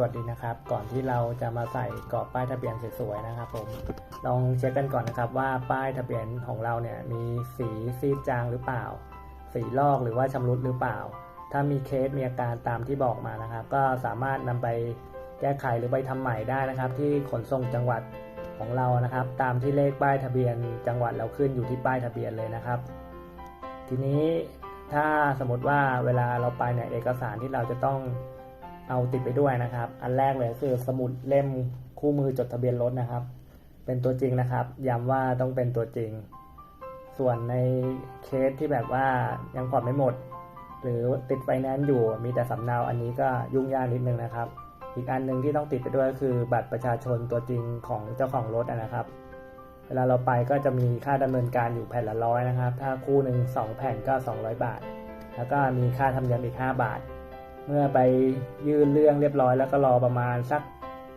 สวัสดีนะครับ ก่อนที่เราจะมาใส่กรอบป้ายทะเบียนสวยๆนะครับผมลองเช็คกันก่อนนะครับว่าป้ายทะเบียนของเราเนี่ยมีสีซีดจางหรือเปล่า สีลอกหรือว่าชำรุดหรือเปล่า ถ้ามีเคสมีอาการตามที่บอกมานะครับ ก็สามารถนำไปแก้ไขหรือไปทำใหม่ได้นะครับ ที่ขนส่งจังหวัดของเรานะครับ ตามที่เลขป้ายทะเบียนจังหวัดเราขึ้นอยู่ที่ป้ายทะเบียนเลยนะครับ ทีนี้ถ้าสมมติว่าเวลาเราไปเนี่ยเอกสารที่เราจะต้อง เอาติดไปด้วยนะครับ อันแรกเลยคือสมุดเล่มคู่มือจดทะเบียนรถนะครับ เป็นตัวจริงนะครับ ย้ำว่าต้องเป็นตัวจริง ส่วนในเคสที่แบบว่ายังผ่อนไม่หมด หรือติดไฟแนนซ์อยู่มีแต่สำเนาอันนี้ก็ยุ่งยากนิดนึงนะครับ อีกอันหนึ่งที่ต้องติดไปด้วยก็คือบัตรประชาชนตัวจริงของเจ้าของรถนะครับเวลาเราไปก็จะมีค่าดำเนินการอยู่แผ่นละร้อยนะครับ ถ้าคู่หนึ่ง2แผ่นก็ 200 บาท แล้วก็มีค่าธรรมเนียมอีก 5 บาท เมื่อไปยื่นเรื่องเรียบร้อยแล้วก็รอประมาณสัก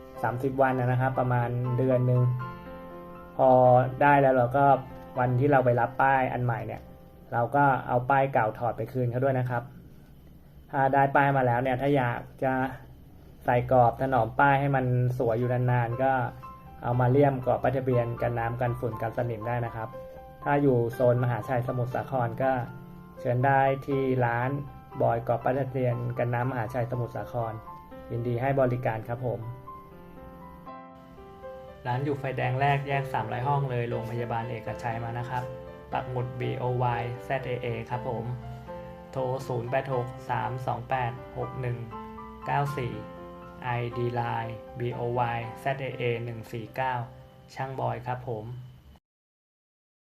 30 วันนะครับ ประมาณเดือนหนึ่งพอได้แล้วเราก็วันที่เราไปรับป้ายอันใหม่เนี่ย เราก็เอาป้ายเก่าถอดไปคืนเขาด้วยนะครับ ถ้าได้ป้ายมาแล้วเนี่ย ถ้าอยากจะใส่กรอบถนอมป้ายให้มันสวยอยู่นานๆก็เอามาเลี่ยมกรอบป้ายทะเบียนกันน้ำกันฝุ่นกันสนิมได้นะครับ ถ้าอยู่โซนมหาชัยสมุทรสาครก็เชิญได้ที่ร้าน บอยกอบป้ายทะเบียนกันน้ำมหาชัยสมุทรสาคร ยินดีให้บริการครับผม ร้านอยู่ไฟแดงแรกแยก300ห้องเลยโรงพยาบาลเอกชัยมานะครับปักหมุด BOY ZAA ครับผม โทร 0863286194 ID Line BOY ZAA 149 ช่างบอยครับผม